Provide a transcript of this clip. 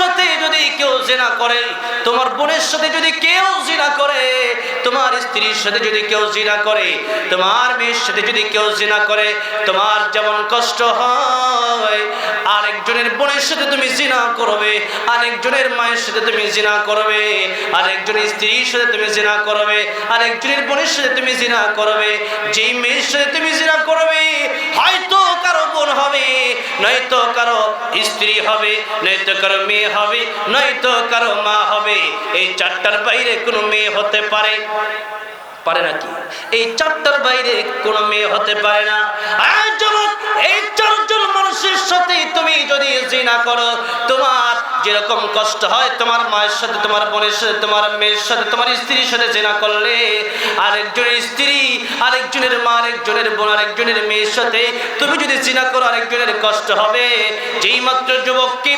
সাথে যদি কেউ জেনা করে, তোমার বোনের সাথে যদি কেউ জিনা করে, তোমার স্ত্রীর সাথে যদি কেউ জিনা করে, তোমার মেয়ের সাথে যদি কেউ জিনা করে, তোমার যেমন কষ্ট হয়, আরেকজনের বোনের সাথে তুমি জিনা করবে, আরেকজনের মায়ের সাথে তুমি জিনা করবে আরেকজনের স্ত্রীর সাথে তুমি জিনা করবে, আরেকজনের বোনের সাথে তুমি জিনা করবে, যেই মেয়ের সাথে তুমি জিনা নয়তো কারও স্ত্রী হবে, নয়তো কারও মেয়ে হবে, নয়তো কারও মা হবে। এই চারটার বাইরে কোনো মেয়ে হতে পারে? পারে নাকি? এই চারটার বাইরে কোনো মেয়ে হতে পারে না। এই চারজন মানুষের সাথে তুমি যদি জিনা করো, তোমার যেরকম কষ্ট হয় তোমার মায়ের সাথে, তোমার বোনের সাথে, তোমার মেয়ের সাথে, তোমার স্ত্রীর সাথে জেনা করলে, আরেকজনের স্ত্রী, আরেকজনের মা, আরেকজনের বোন, আরেকজনের মেয়ের সাথে তুমি যদি চিনা করো, আরেকজনের কষ্ট হবে। যেই মাত্র যুবককে